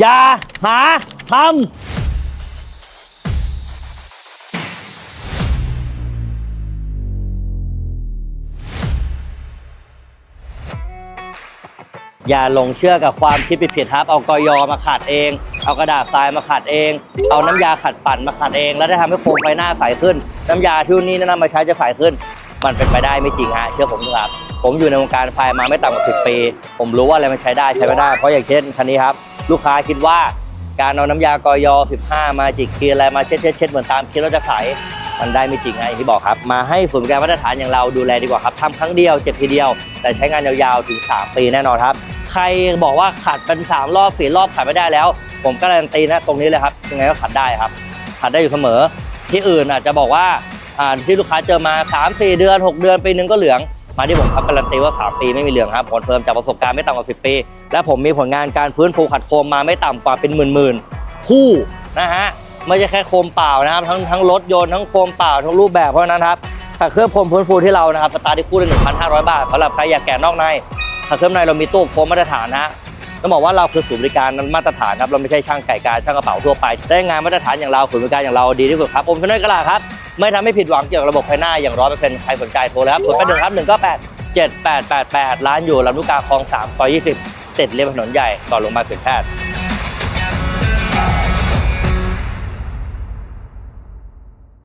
อย่าหาทำอย่าหลงเชื่อกับความคิดผิดๆครับ เอากอยอมาขัดเอง เอากระดาษทรายมาขัดเอง เอาน้ำยาขัดปั่นมาขัดเอง แล้วได้ทำให้โครงไฟหน้าใสขึ้น น้ำยาที่นี่แนะนำมาใช้จะใสขึ้น มันเป็นไปได้ไม่จริงฮะ เชื่อผมเถอะครับ ผมอยู่ในวงการไฟมาไม่ต่ำกว่า10ปี ผมรู้ว่าอะไรมันใช้ได้ใช้ไม่ได้ เพราะอย่างเช่นคันนี้ครับ ลูกค้าคิดว่าการเอาน้ำยากอยอ15 มาจิกเกียอะไรมาเช็ดเช็ดเช็ดเหมือนตามคิดว่าจะใสมันได้ไม่จริงฮะอย่างที่บอกครับ มาให้ศูนย์บริการมาตรฐานอย่างเราดูแลดีกว่าครับทำครั้งเดียวเจ็บทีเดียว แต่ใช้งานยาวๆถึง 3 ปีแน่นอนครับ ใครบอกว่าขัดเป็น 3 รอบ4รอบขัดไม่ได้แล้ว ผมการันตีนะตรงนี้เลยครับยังไงก็ขัดได้ครับ ขัดได้อยู่เสมอ ที่อื่นอาจจะบอกว่าอ่าที่ลูกค้าเจอมา 3 4 เดือน 6 เดือนปีนึงก็เหลือง มาที่ผมครับการันตีว่า 3 ปีไม่มีเหลืองครับคอนเฟิร์มจากประสบการณ์ไม่ต่ำกว่า 10 ปี และผมมีผลงานการฟื้นฟูขัดโคมมาไม่ต่ำกว่าเป็นหมื่นๆคู่นะฮะไม่ใช่แค่โคมเปล่านะครับทั้งทั้งรถยนต์ทั้งโคมเปล่าทั้งรูปแบบเพราะนั้นครับขัดเครื่องโคมฟื้นฟูที่เรานะครับสตาร์ทที่คู่ละ1,500 บาทสำหรับใครอยากแกะนอกในขัดเครื่องในเรามีตู้โคมมาตรฐานนะฮะ ต้องบอกว่าเราคือศูนย์บริการมาตรฐานครับเราไม่ใช่ช่างไก่การช่างกระเป๋าทั่วไป ได้งานมาตรฐานอย่างเราศูนย์บริการอย่างเราดีที่สุดครับผมชนยกระลาครับไม่ทำให้ผิดหวังเกี่ยวกับระบบภายหน้าอย่างร้อยเปอร์เซ็นต์ใครสนใจโทรเลยครับศูนย์แปดหนึ่งครับหนึ่งก็แปดเจ็ดแปดแปดแปดร้านอยู่ลำลูกกาคลองสามซอยยี่สิบติดเรียบถนนใหญ่ก่อนลงมาลเขื่อนแพทย์